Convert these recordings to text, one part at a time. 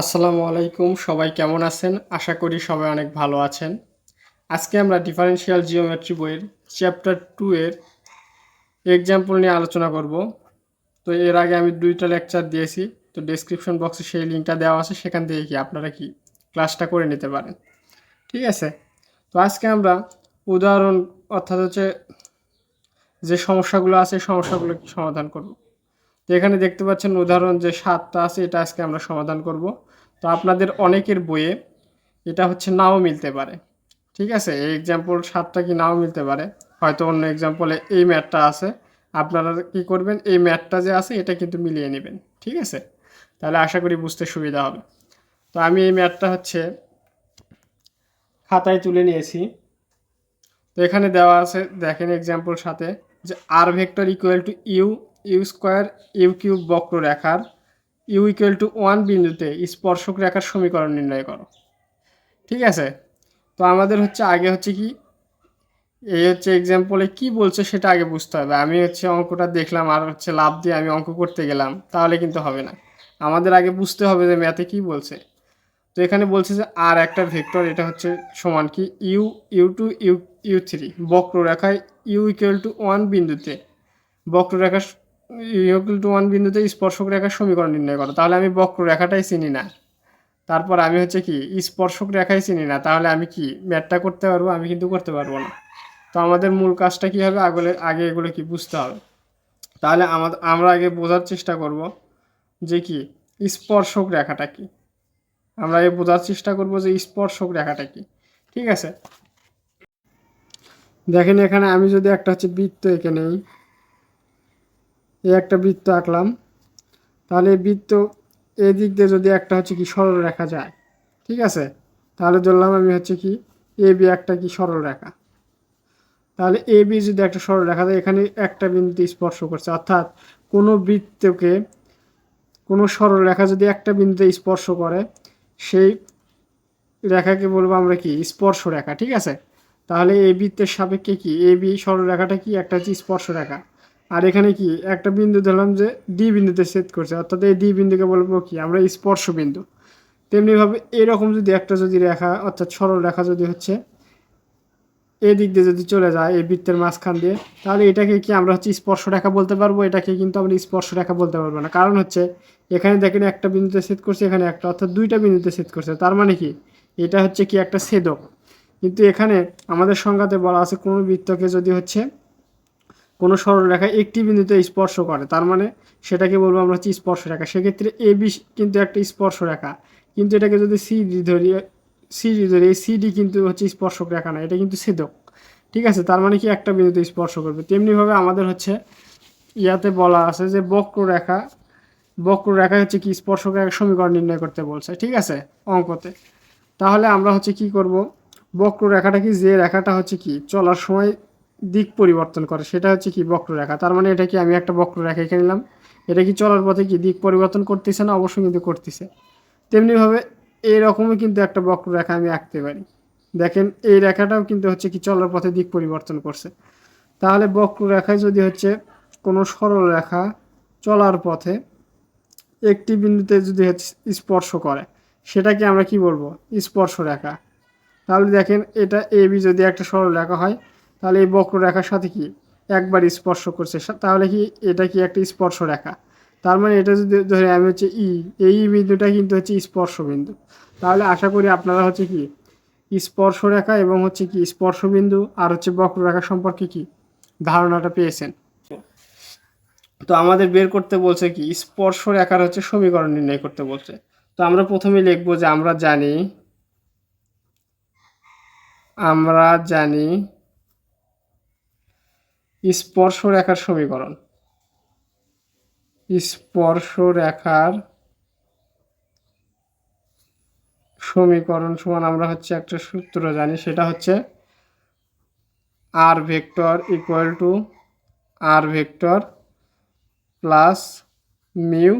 আসসালামু আলাইকুম, সবাই কেমন আছেন? আশা করি সবাই অনেক ভালো আছেন। আজকে আমরা ডিফারেনশিয়াল জিওমেট্রি বইয়ের চ্যাপ্টার টু এর এক্সাম্পল নিয়ে আলোচনা করব। তো এর আগে আমি দুইটা লেকচার দিয়েছি, তো ডেসক্রিপশন বক্সে সেই লিঙ্কটা দেওয়া আছে, সেখান থেকে কি আপনারা কি ক্লাসটা করে নিতে পারেন। ঠিক আছে? তো আজকে আমরা উদাহরণ, অর্থাৎ হচ্ছে যে সমস্যাগুলো আছে সমস্যাগুলো সমাধান করব। তো এখানে দেখতে পাচ্ছেন উদাহরণ যে সাতটা আছে, এটা আজকে আমরা সমাধান করব। তো আপনাদের অনেকের বইয়ে এটা হচ্ছে নাও মিলতে পারে। ঠিক আছে? এই এক্সাম্পল সাতটা কি নাও মিলতে পারে? হয়তো অন্য এক্সাম্পলে এই ম্যাথটা আছে। আপনারা কি করবেন? এই ম্যাথটা যে আছে, এটা কিন্তু মিলিয়ে নেবেন। ঠিক আছে? তাহলে আশা করি বুঝতে সুবিধা হবে। তো আমি এই ম্যাথটা হচ্ছে খাতায় তুলে নিয়েছি। তো এখানে দেওয়া আছে, দেখেন এক্সাম্পল সাথে, যে r vector equal to U U square U cube বক্ররেখার ইউ ইকুয়াল টু ওয়ান বিন্দুতে স্পর্শক রেখার সমীকরণ নির্ণয় করো। ঠিক আছে? তো আমাদের হচ্ছে আগে হচ্ছে কি, এই হচ্ছে এক্সাম্পলে কি বলছে সেটা আগে বুঝতে হবে। আমি হচ্ছে অঙ্কটা দেখলাম আর হচ্ছে লাভ দিয়ে আমি অঙ্ক করতে গেলাম, তাহলে কিন্তু হবে না। আমাদের আগে বুঝতে হবে যে ম্যাথে কি বলছে। তো এখানে বলছে যে আর একটা ভেক্টর, এটা হচ্ছে সমান কি? U U two, U U three. বক্ররেখায় U equal to one বিন্দুতে বক্ররেখা ইকুয়াল টু ওয়ান বিন্দুতে স্পর্শক রেখার সমীকরণ নির্ণয় করো। তাহলে আমি বক্ররেখাটাই চিনি না। তারপর আমি হচ্ছে কি, স্পর্শক রেখাই চিনি না। তাহলে আমি কি ম্যাথটা করতে পারব? আমি কিন্তু করতে পারব না। তো আমাদের মূল কাজটা কী হবে? আগলে, আগে এগুলো কি বুঝতে হবে। তাহলে আমাদের আমরা আগে বোঝার চেষ্টা করব যে কি, স্পর্শক রেখাটা কি। আমরা আগে বোঝার চেষ্টা করব যে স্পর্শক রেখাটা কি। ঠিক আছে? দেখেন এখানে আমি যদি একটা হচ্ছে বৃত্ত এঁকে নেই এই একটা বৃত্ত আঁকলাম। তাহলে বৃত্ত এদিক দিয়ে যদি একটা হচ্ছে কি সরল রেখা যায়, ঠিক আছে? তাহলে ধরলাম আমি হচ্ছে কি এ বি একটা কি সরল রেখা। তাহলে এ বি যদি একটা সরল রেখা যায় এখানে একটা বিন্দুতে স্পর্শ করছে। অর্থাৎ কোনো বৃত্তকে, কোনো সরল রেখা যদি একটা বিন্দুতে স্পর্শ করে, সেই রেখাকে বলব আমরা কি? স্পর্শ রেখা, ঠিক আছে? তাহলে এই বৃত্তের সাপেক্ষে কি? এ বি সরল রেখাটা কি? একটা হচ্ছে স্পর্শ রেখা। আর এখানে কি, একটা বিন্দু ধরলাম যে ডি বিন্দুতে সেট করছে, অর্থাৎ এই ডি বিন্দুকে বলব কি, আমরা স্পর্শ বিন্দু। তেমনিভাবে এরকম যদি একটা যদি রেখা, অর্থাৎ সরল রেখা যদি হচ্ছে, এদিক দিয়ে যদি চলে যায়, এই বৃত্তের মাঝখান দিয়ে, তাহলে এটাকে কি আমরা হচ্ছে স্পর্শ রেখা বলতে পারব? এটাকে কিন্তু আমরা স্পর্শ রেখা বলতে পারব না। কারণ হচ্ছে, এখানে দেখেন একটা বিন্দুতে সেট করছে, এখানে একটা, অর্থাৎ দুইটা বিন্দুতে সেট করছে। তার মানে কি, এটা হচ্ছে কি একটা ছেদক। কিন্তু এখানে আমাদের সংজ্ঞাতে বলা আছে, কোনো বৃত্তকে যদি হচ্ছে কোনো সরলরেখা একটি বিন্দুতে স্পর্শ করে, তার মানে সেটাকে বলব আমরা হচ্ছে স্পর্শ রেখা সেক্ষেত্রে এ বি কিন্তু একটা স্পর্শ রেখা কিন্তু এটাকে যদি সি ডি ধরি, সি ডি ধরি এই সিডি কিন্তু হচ্ছে স্পর্শক রেখা না, এটা কিন্তু ছেদক। ঠিক আছে? তার মানে কি একটা বিন্দুতে স্পর্শ করবে। তেমনিভাবে আমাদের হচ্ছে ইয়াতে বলা আছে যে বক্ররেখা বক্ররেখা হচ্ছে কি স্পর্শক রেখা সমীকরণ নির্ণয় করতে বলছে। ঠিক আছে? অঙ্কতে। তাহলে আমরা হচ্ছে কি করব? বক্ররেখাটা কি যে রেখাটা হচ্ছে কি? চলার সময় দিক পরিবর্তন করে, সেটা হচ্ছে কি বক্ররেখা। তার মানে এটা কি আমি একটা বক্ররেখা এঁকে নিলাম, এটা কি চলার পথে কি দিক পরিবর্তন করতেছে না? অবশ্যই কিন্তু করতেছে। তেমনিভাবে এইরকমই কিন্তু একটা বক্ররেখা আমি আঁকতে পারি। দেখেন, এই রেখাটাও কিন্তু হচ্ছে কি চলার পথে দিক পরিবর্তন করছে। তাহলে বক্ররেখায় যদি হচ্ছে কোনো সরল রেখা চলার পথে একটি বিন্দুতে যদি হচ্ছে স্পর্শ করে, সেটাকে আমরা কি বলব? স্পর্শ রেখা। তাহলে দেখেন, এটা এ বি যদি একটা সরল রেখা হয় তাহলে এই বক্ররেখার সাথে কি একবার স্পর্শ করছে? তাহলে কি এটা কি একটা স্পর্শ রেখা তার মানে এটা যদি ধরে আমি হচ্ছে ই এই বিন্দুটা কিন্তু হচ্ছে স্পর্শ বিন্দু তাহলে আশা করি আপনারা হচ্ছে কি স্পর্শ রেখা এবং হচ্ছে কি স্পর্শ বিন্দু আর হচ্ছে বক্ররেখা সম্পর্কে কি ধারণাটা পেয়েছেন? তো আমাদের বের করতে বলছে কি স্পর্শ রেখার হচ্ছে সমীকরণ নির্ণয় করতে বলছে। তো আমরা প্রথমে লিখব যে আমরা জানি আমরা জানি স্পর্শ রেখার সমীকরণ। স্পর্শ রেখার সমীকরণ সমান আমরা হচ্ছে একটা সূত্র জানি, সেটা হচ্ছে r vector equal to r vector plus mu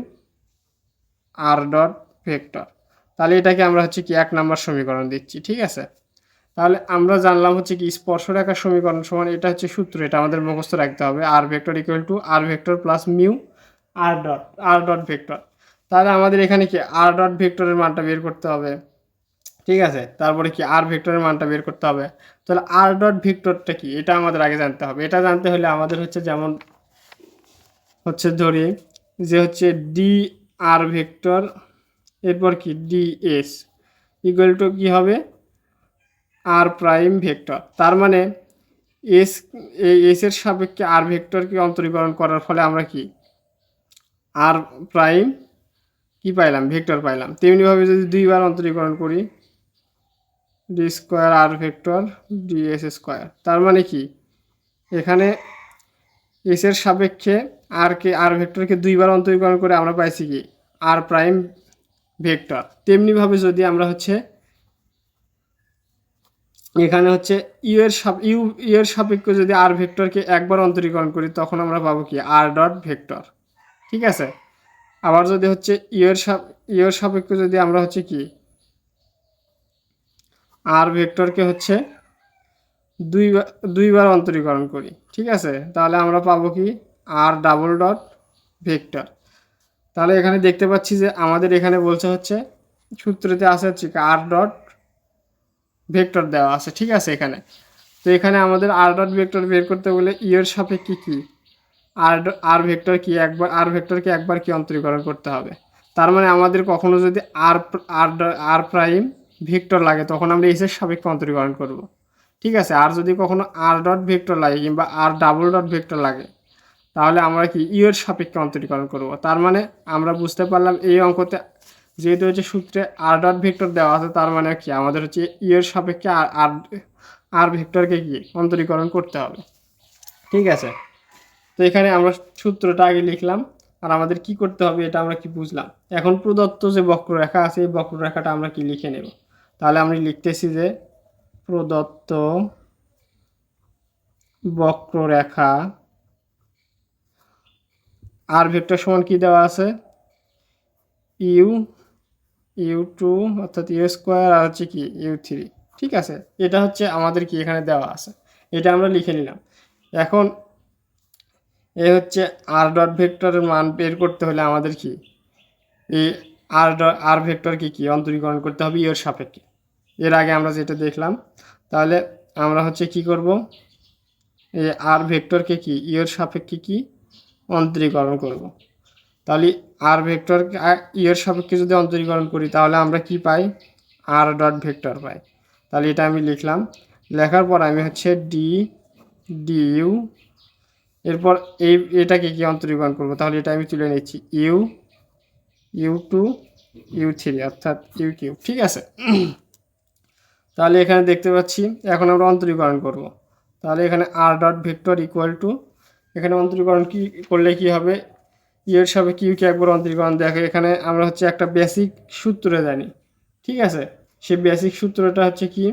r dot vector. তাহলে এটাকে আমরা হচ্ছে কি এক নাম্বার সমীকরণ দিচ্ছি, ঠিক আছে? তাহলে আমরা জানলাম হচ্ছে কি স্পর্শ স্পর্শরেখার সমীকরণ সমান, এটা হচ্ছে সূত্র, এটা আমাদের মুখস্থ রাখতে হবে। R vector equal to r vector plus mu r dot r dot vector তাহলে আমাদের এখানে কি আর ডট ভেক্টরের মানটা বের করতে হবে? ঠিক আছে, তারপরে কি আর ভেক্টরের মানটা বের করতে হবে? তাহলে আর ডট ভেক্টরটা কি? এটা আমাদের আগে জানতে হবে। এটা জানতে হলে আমাদের হচ্ছে যেমন হচ্ছে ধরি যে হচ্ছে ডি আর ভেক্টর এরপর কি ডি এস ইকুয়াল টু কী হবে? R prime vector. তার মানে এস, এই এসের সাপেক্ষে আর ভেক্টরকে অন্তরীকরণ করার ফলে আমরা কি? আর প্রাইম কি পাইলাম? ভেক্টর পাইলাম। তেমনিভাবে যদি দুইবার অন্তরীকরণ করি, d square r vector d s square. তার মানে কি? এখানে এসের সাপেক্ষে আর কে, আর ভেক্টরকে দুইবার অন্তরীকরণ করে আমরা পাইছি কি? R prime vector. তেমনিভাবে যদি আমরা হচ্ছে এখানে হচ্ছে ইউ এর ইউ এর সাপেক্ষে যদি আর ভেক্টরকে একবার অন্তরীকরণ করি, তখন আমরা পাবো কি? R dot vector. ঠিক আছে? আবার যদি হচ্ছে ইউ এর ইউ এর সাপেক্ষে যদি আমরা হচ্ছে কি? আর ভেক্টরকে হচ্ছে দুইবার দুইবার অন্তরীকরণ করি। ঠিক আছে? তাহলে আমরা পাবো কি? R double dot vector. তাহলে এখানে দেখতে পাচ্ছি যে আমাদের এখানে বলছে হচ্ছে, সূত্রতে আছে হচ্ছে আর ডট ভেক্টর দেওয়া আছে, ঠিক আছে এখানে? তো এখানে আমাদের আর ডট ভেক্টর বের করতে বলে ইয়ের সাপেক্ষে কী? আর আর ভেক্টর কি একবার আর ভেক্টরকে একবার কি অন্তরীকরণ করতে হবে? তার মানে আমাদের কখনো যদি আর আর আর প্রাইম ভেক্টর লাগে, তখন আমরা এসের সাপেক্ষে অন্তরীকরণ করব। ঠিক আছে? আর যদি কখনো আর ডট ভেক্টর লাগে কিংবা আর ডাবল ডট ভেক্টর লাগে, তাহলে আমরা কি ইউ এর সাপেক্ষে অন্তরীকরণ করব? তার মানে আমরা বুঝতে পারলাম এই অঙ্কতে যেহেতু হচ্ছে সূত্রে আর ডট ভেক্টর দেওয়া আছে, তার মানে কি? আমাদের হচ্ছে ইউ এর সাপেক্ষে আর আর আর ভেক্টরকে কি অন্তরীকরণ করতে হবে। ঠিক আছে? তো এখানে আমরা সূত্রটা আগে লিখলাম, আর আমাদের কি করতে হবে এটা আমরা কি বুঝলাম? এখন প্রদত্ত যে বক্ররেখা আছে, এই বক্ররেখাটা আমরা কি লিখে নেব? তাহলে আমরা লিখতেছি যে প্রদত্ত বক্ররেখা আর ভেক্টর সমান কি দেওয়া আছে? ইউ ইউ টু অর্থাৎ ইউ স্কোয়ার আর হচ্ছে কি ইউ থ্রি ঠিক আছে? এটা হচ্ছে আমাদের কি এখানে দেওয়া আছে। এটা আমরা লিখে নিলাম। এখন এ হচ্ছে আর ডট ভেক্টরের মান বের করতে হলে আমাদের কি? এই আর আর ভেক্টরকে কি? অন্তরীকরণ করতে হবে ইয়ের সাপেক্ষে। এর আগে আমরা যেটা দেখলাম, তাহলে আমরা হচ্ছে কি করব? এই আর ভেক্টরকে কি? ইয়ের সাপেক্ষে কি? অন্তরীকরণ করব। তাহলে আর ভেক্টর ইয়ের সাপেক্ষে যদি অন্তরীকরণ করি, তাহলে আমরা কি পাই? আর ডট ভেক্টর পাই। তাহলে এটা আমি লিখলাম। লেখার পর আমি হচ্ছে ডি ডিউ এরপর এই, এটাকে কি অন্তরীকরণ করব? তাহলে এটা আমি তুলে নিচ্ছি u u two u three অর্থাৎ ইউ কিউ ঠিক আছে? তাহলে এখানে দেখতে পাচ্ছি, এখন আমরা অন্তরীকরণ করব। তাহলে এখানে r dot vector equal to এখানে অন্তরীকরণ কি, করলে কি হবে? ইয়ের সাথে কিউকে একবার অন্তরীকরণ দেখে। এখানে আমরা হচ্ছে একটা বেসিক সূত্র জানি, ঠিক আছে? সেই বেসিক সূত্রটা হচ্ছে কি?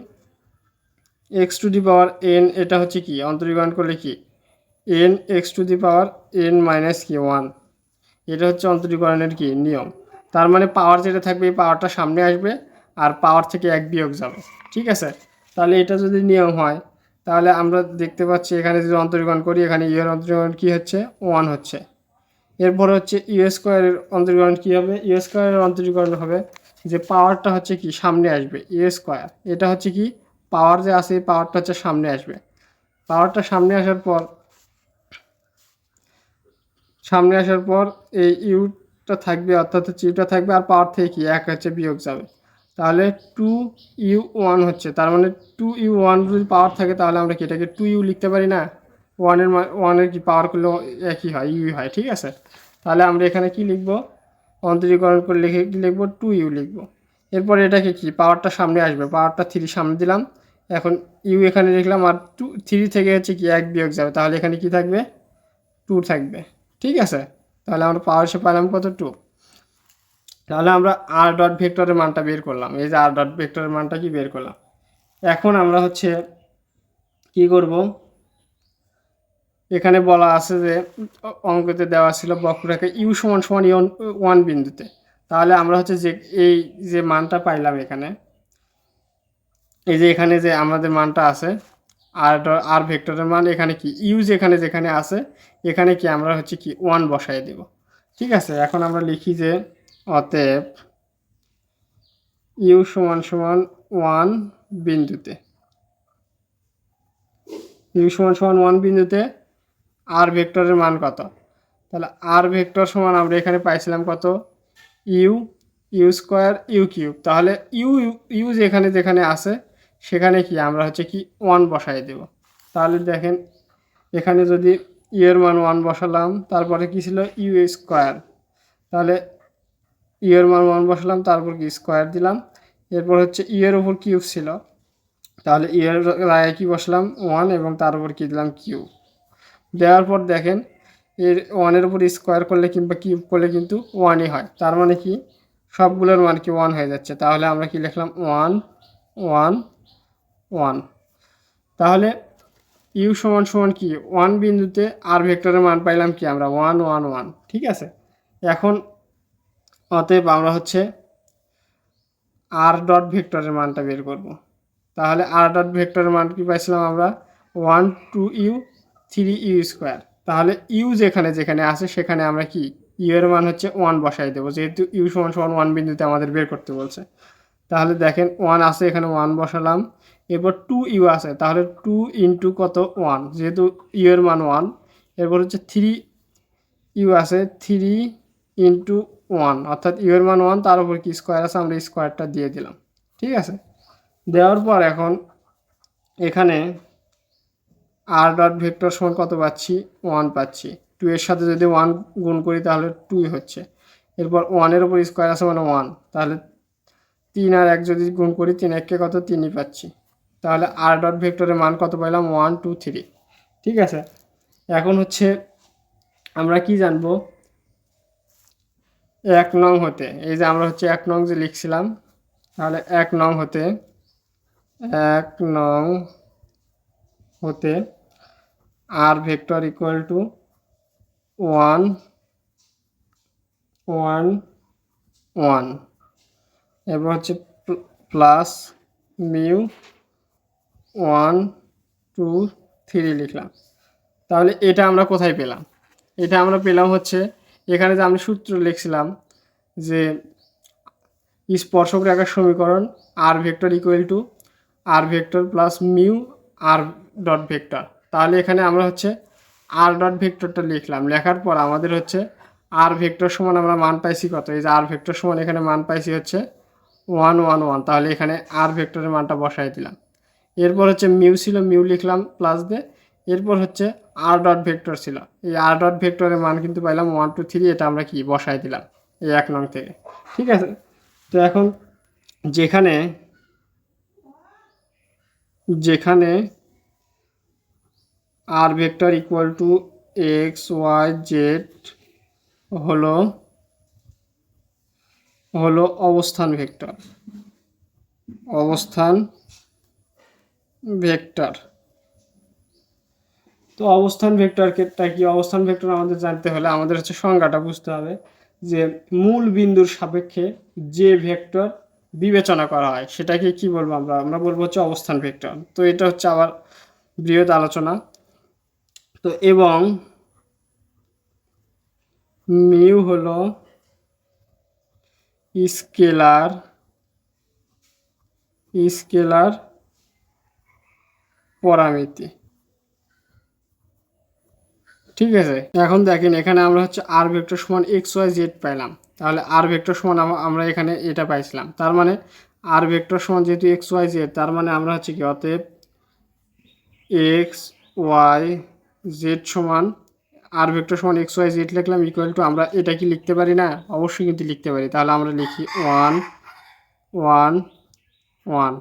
X to the power n এটা হচ্ছে কি? অন্তরীকরণ করলে কি? N x to the power n minus কি ওয়ান এটা হচ্ছে অন্তরীকরণের কি? নিয়ম। তার মানে পাওয়ার যেটা থাকবে, এই পাওয়ারটা সামনে আসবে আর পাওয়ার থেকে এক বিয়োগ যাবে, ঠিক আছে? তাহলে এটা যদি নিয়ম হয়, তাহলে আমরা দেখতে পাচ্ছি এখানে যদি অন্তরীকরণ করি, এখানে ইউর অন্তরীকরণ কী হচ্ছে? ওয়ান হচ্ছে। এরপর হচ্ছে ইউ স্কোয়ারের অন্তরীকরণ কী হবে? ইউ স্কোয়ারের অন্তরীকরণ হবে যে পাওয়ারটা হচ্ছে কি? সামনে আসবে। ইউ স্কোয়ার এটা হচ্ছে কি? পাওয়ার যে আছে পাওয়ারটা হচ্ছে সামনে আসবে। পাওয়ারটা সামনে আসার পর, সামনে আসার পর এই ইউটা থাকবে, অর্থাৎ হচ্ছে ইউটা থাকবে আর পাওয়ার থেকে কি? এক হচ্ছে বিয়োগ যাবে। তাহলে টু ইউ ওয়ান হচ্ছে। তার মানে টু ইউ ওয়ান যদি পাওয়ার থাকে, তাহলে আমরা কি এটাকে টু ইউ লিখতে পারি না? ওয়ানের ওয়ানের কি পাওয়ার করলে একই হয় ইউ হয়, ঠিক আছে? তাহলে আমরা এখানে কি লিখব? অন্তরীকরণ করে লিখে লিখব টু ইউ লিখব। এরপর এটাকে কি? পাওয়ারটা সামনে আসবে। পাওয়ারটা থ্রি সামনে দিলাম। এখন ইউ এখানে লিখলাম আর টু থ্রি থেকে হচ্ছে কি এক বিয়োগ যাবে। তাহলে এখানে কি থাকবে? টু থাকবে। ঠিক আছে? তাহলে আমরা পাওয়ার এসে পেলাম কত? টু তাহলে আমরা আর ডট ভেক্টরের মানটা বের করলাম। এই যে আর ডট ভেক্টরের মানটা কি? বের করলাম। এখন আমরা হচ্ছে কি করব? এখানে বলা আছে যে, অঙ্কতে দেওয়া ছিল বক্ররেখা ইউ সমান সমান ইউন, ওয়ান বিন্দুতে। তাহলে আমরা হচ্ছে যে, এই যে মানটা পাইলাম এখানে, এই যে এখানে যে আমাদের মানটা আছে, আর আর ভেক্টরের মান এখানে কি? ইউ যেখানে যেখানে আছে, এখানে কি আমরা হচ্ছে কি ওয়ান বসাই দেব। ঠিক আছে? এখন আমরা লিখি যে, অতএব ইউ সমান সমান ওয়ান বিন্দুতে, ইউ সমান সমান ওয়ান বিন্দুতে আর ভেক্টরের মান কত? তাহলে আর ভেক্টর সমান আমরা এখানে পাইছিলাম কত? U u square u cube তাহলে ইউ ইউ যেখানে যেখানে আছে, সেখানে কি আমরা হচ্ছে কি ওয়ান বসাই দেব। তাহলে দেখেন, এখানে যদি ইউ মান ওয়ান বসালাম, তারপরে কি ছিল? ইউ স্কোয়ার তাহলে ইউ মান ওয়ান বসালাম, তারপর কি স্কোয়ার দিলাম? এরপর হচ্ছে ইউ এর উপর কিউব ছিল। তাহলে ইউ জায়গায় কি বসলাম? ওয়ান এবং তার উপর কি দিলাম? কিউ দেওয়ার পর দেখেন, এর ওয়ানের উপর স্কোয়ার করলে কিংবা কিউব করলে কিন্তু ওয়ানই হয়। তার মানে কি? সবগুলোর মান কি ওয়ান হয়ে যাচ্ছে। তাহলে আমরা কি লিখলাম? ওয়ান ওয়ান ওয়ান তাহলে ইউ সমান সমান কি? ওয়ান বিন্দুতে আর ভেক্টরের মান পাইলাম কি আমরা? ওয়ান ওয়ান ওয়ান ঠিক আছে? এখন অতএব আমরা হচ্ছে আর ডট ভেক্টরের মানটা বের করব। তাহলে আর ডট ভেক্টরের মান কি পাইছিলাম আমরা? One two u three u square তাহলে ইউ যেখানে যেখানে আছে, সেখানে আমরা কি? ইউ এর মান হচ্ছে ওয়ান বসাই দেবো। যেহেতু ইউ সমান সমান ওয়ান বিন্দুতে আমাদের বের করতে বলছে। তাহলে দেখেন ওয়ান আছে, এখানে ওয়ান বসালাম। এরপর টু ইউ আছে, তাহলে টু ইন্টু কত ওয়ান যেহেতু ইউ এর মান ওয়ান এরপর হচ্ছে থ্রি ইউ আছে থ্রি ইন্টু ওয়ান অর্থাৎ ইউ এর মান ওয়ান তার উপর কি স্কোয়ার আছে? আমরা স্কোয়ারটা দিয়ে দিলাম। ঠিক আছে? দেওয়ার পর এখন এখানে আর ডট ভেক্টর সমান কত পাচ্ছি? ওয়ান পাচ্ছি। টু এর সাথে যদি ওয়ান গুণ করি তাহলে টুই হচ্ছে। এরপর ওয়ানের উপর স্কোয়ার আছে মানে ওয়ান তাহলে তিন আর এক যদি গুণ করি, তিন এককে কত? তিনই পাচ্ছি। তাহলে আর ডট ভেক্টরের মান কত পাইলাম? ওয়ান টু থ্রি ঠিক আছে? এখন হচ্ছে আমরা কি জানব? এক নং হতে, এই যে আমরা হচ্ছে এক নং যে লিখছিলাম, তাহলে এক নং হতে, এক নং হতে r vector equal to one one one এবার হচ্ছে plus mu one two three লিখলাম। তাহলে এটা আমরা কোথায় পেলাম? এটা আমরা পেলাম হচ্ছে, এখানে যে আমরা সূত্র লিখছিলাম যে স্পর্শক রেখার সমীকরণ r vector equal to r vector plus mu r dot vector তাহলে এখানে আমরা হচ্ছে আর ডট ভেক্টরটা লিখলাম। লেখার পর আমাদের হচ্ছে আর ভেক্টর সমান আমরা মান পাইছি কত? এই যে আর ভেক্টর সমান এখানে মান পাইছি হচ্ছে ওয়ান ওয়ান ওয়ান তাহলে এখানে আর ভেক্টরের মানটা বসাই দিলাম। এরপর হচ্ছে মিউ ছিল, মিউ লিখলাম প্লাস দিয়ে। এরপর হচ্ছে আর ডট ভেক্টর ছিল। এই আর ডট ভেক্টরের মান কিন্তু পাইলাম ওয়ান টু থ্রি এটা আমরা কি বসাই দিলাম এই এক নং থেকে। ঠিক আছে? তো এখন যেখানে যেখানে r vector equal to x y z হলো হলো অবস্থান ভেক্টর অবস্থান ভেক্টর তো অবস্থান ভেক্টরটা কি অবস্থান ভেক্টর আমাদের জানতে হলে আমাদের হচ্ছে সংজ্ঞাটা বুঝতে হবে যে মূল বিন্দুর সাপেক্ষে যে ভেক্টর বিবেচনা করা হয়, সেটাকে কি বলব আমরা? আমরা বলব হচ্ছে অবস্থান ভেক্টর তো এটা হচ্ছে আবার বৃহৎ আলোচনা। তো এবং মিউ হলো স্কেলার স্কেলার পরামিতি। ঠিক আছে? এখন দেখেন এখানে আমরা হচ্ছে আর ভেক্টর সমান এক্স ওয়াই জেড পাইলাম। তাহলে আর ভেক্টর সমান আম- আমরা এখানে এটা পাইছিলাম। তার মানে আর ভেক্টর সমান যেহেতু এক্স ওয়াই জেড তার মানে আমরা হচ্ছে কি? অতএব এক্স ওয়াই জেড সমান আর ভেক্টর সমান এক্স ওয়াই জেড লিখলাম ইকুয়াল টু আমরা এটা কি লিখতে পারি না? অবশ্যই কিন্তু লিখতে পারি। তাহলে আমরা লিখি one one one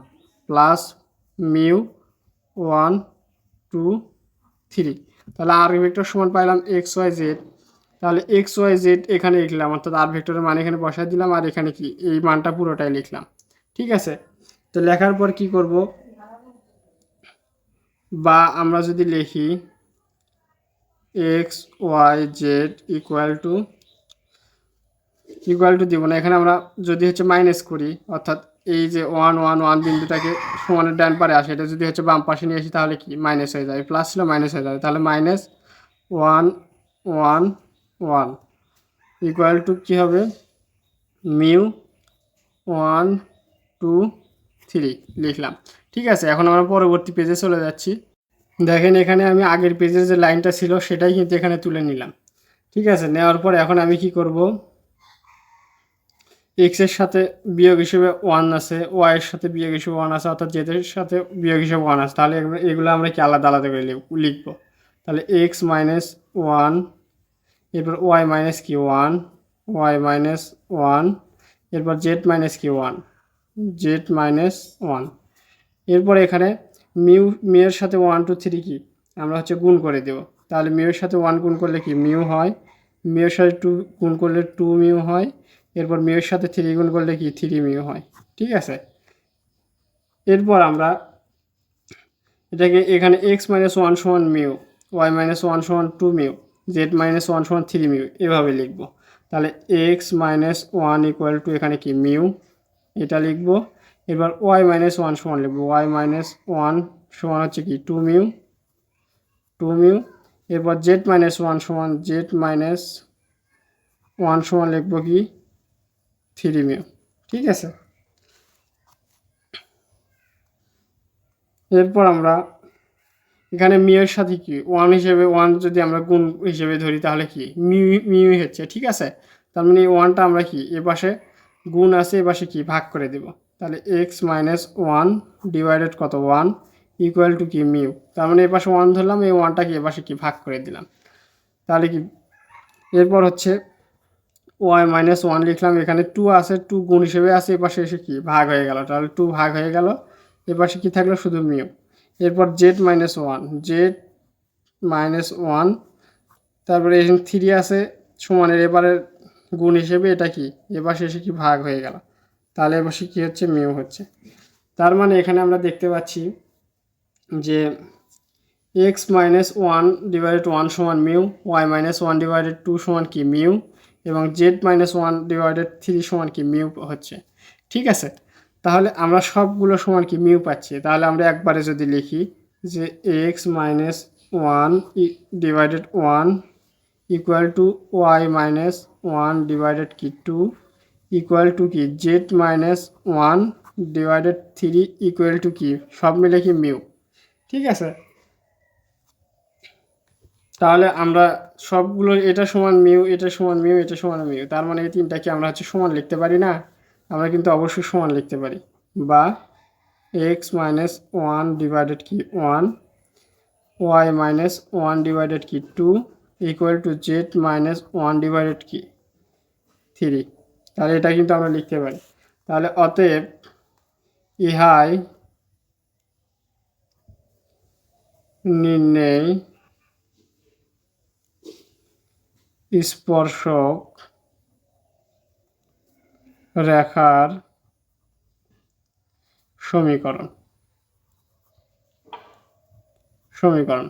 plus mu one two three তাহলে আর ভেক্টর সমান পাইলাম এক্স ওয়াই জেড তাহলে এক্স ওয়াই জেড এখানে লিখলাম, অর্থাৎ আর ভেক্টরের মান এখানে বসাই দিলাম, আর এখানে কি? এই মানটা পুরোটাই লিখলাম। ঠিক আছে? তো লেখার পর কি করব? বা আমরা যদি লিখি x, y, z equal to equal to দিব না। এখানে আমরা যদি হচ্ছে মাইনাস করি, অর্থাৎ এই যে ওয়ান ওয়ান ওয়ান বিন্দুটাকে সমানের ডান পারে আসে, এটা যদি হচ্ছে বাম পাশে নিয়ে আসি, তাহলে কি? মাইনাস হয়ে যাবে প্লাস ছিল মাইনাস হয়ে যাবে তাহলে minus one one one equal to কী হবে? মিউ ওয়ান টু থ্রি লিখলাম। ঠিক আছে, এখন আমরা পরবর্তী পেজে চলে যাচ্ছি। দেখেন এখানে আমি আগের পেজের যে লাইনটা ছিল সেটাই কিন্তু এখানে তুলে নিলাম। ঠিক আছে? নেওয়ার পর এখন আমি কি করব? এক্সের সাথে বিয়োগ হিসেবে ওয়ান আছে ওয়াই এর সাথে বিয়োগ হিসেবে ওয়ান আছে, অর্থাৎ জেদের সাথে বিয়োগ হিসেবে ওয়ান আছে। তাহলে এগুলো- আমরা কি আলাদা আলাদা করে লিখ- লিখব? তাহলে এক্স মাইনাস ওয়ান এরপর ওয়াই মাইনাস কি ওয়ান ওয়াই মাইনাস ওয়ান এরপর জেড মাইনাস কি ওয়ান জেড মাইনাস ওয়ান এরপর এখানে মিউ মিউর সাথে ওয়ান টু থ্রি কি? আমরা হচ্ছে গুণ করে দেব। তাহলে মিউর সাথে ওয়ান গুণ করলে কি? মিউ হয়। মিউর সাথে টু গুণ করলে টু মিউ হয়। এরপর মিউর সাথে থ্রি গুণ করলে কি? থ্রি মিউ হয়। ঠিক আছে? এরপর আমরা এটাকে এখানে এক্স মাইনাস ওয়ান সমান মিউ ওয়াই মাইনাস ওয়ান সমান two mu z minus one সমান থ্রি মিউ, এভাবে লিখব। তাহলে x minus one equal to এখানে কি? মিউ। এটা লিখব। এবার ওয়াই মাইনাস ওয়ান সমান লিখব। ওয়াই মাইনাস ওয়ান সমান হচ্ছে কি? টু মিউ টু মিউ এরপর জেড মাইনাস ওয়ান সমান জেড মাইনাস ওয়ান সমান লিখব কি? থ্রি মিউ ঠিক আছে? এরপর আমরা এখানে মিউর সাথে কি? ওয়ান হিসেবে ওয়ান যদি আমরা গুণ হিসেবে ধরি তাহলে কি? মিউ মিউ হচ্ছে, ঠিক আছে? তার মানে ওয়ানটা আমরা কি? এ পাশে গুণ আছে, এ পাশে কি? ভাগ করে দেব। তাহলে এক্স মাইনাস ওয়ান ডিভাইডেড কত ওয়ান ইকুয়াল টু কি? মিউ তার মানে এ পাশে ওয়ান ধরলাম, এই ওয়ানটা কি এ পাশে কি? ভাগ করে দিলাম। তাহলে কি? এরপর হচ্ছে ওয়াই মাইনাস ওয়ান লিখলাম, এখানে টু আছে টু গুণ হিসেবে আছে এ পাশে এসে কি? ভাগ হয়ে গেল। তাহলে টু ভাগ হয়ে গেল এ পাশে কি থাকল? শুধু মিউ এরপর z minus one z minus one তারপরে এখানে থ্রি আছে, সমানের এবারের গুণ হিসেবে এটা কি? এপাশে এসে কি? ভাগ হয়ে গেল। তাহলে বসে কি হচ্ছে মিউ হচ্ছে। তার মানে এখানে আমরা দেখতে পাচ্ছি যে x minus one divided one সমান mu y minus one divided two সমান কি মিউ, এবং z minus one divided three সমান কি মিউ হচ্ছে। ঠিক আছে? তাহলে আমরা সবগুলো সমান কি মিউ পাচ্ছি। তাহলে আমরা একবারে যদি লিখি যে x minus one divided one equal to y minus one divided কি টু ইকুয়াল টু কি? Z minus one divided three equal to কি? সব মিলে কি মিউ ঠিক আছে? তাহলে আমরা সবগুলো, এটা সমান মিউ এটা সমান মিউ এটা সমান মিউ তার মানে এই তিনটাকে আমরা হচ্ছে সমান লিখতে পারি না? আমরা কিন্তু অবশ্যই সমান লিখতে পারি। বা এক্স মাইনাস ওয়ান ডিভাইডেড কি? One y minus one divided কি? Two equal to z minus one divided কি? থ্রি তাহলে এটা কিন্তু আমরা লিখতে পারি। তাহলে অতএব ইহাই নির্ণয় স্পর্শক রেখার সমীকরণ। সমীকরণ।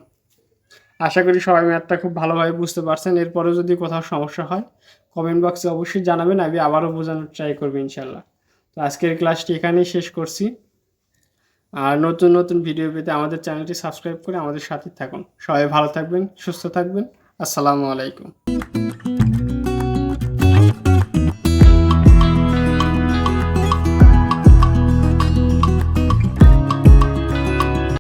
আশা করি সবাই ম্যাথটা খুব ভালোভাবে বুঝতে পারছেন। এরপরেও যদি কোথাও সমস্যা হয় কমেন্ট বক্সে অবশ্যই জানাবেন, আমি আবারও বোঝানোর ট্রাই করব ইনশাল্লাহ তো আজকের ক্লাসটি এখানেই শেষ করছি। আর নতুন নতুন ভিডিও পেতে আমাদের চ্যানেলটি সাবস্ক্রাইব করে আমাদের সাথে থাকুন। সবাই ভালো থাকবেন, সুস্থ থাকবেন। আসসালামু আলাইকুম।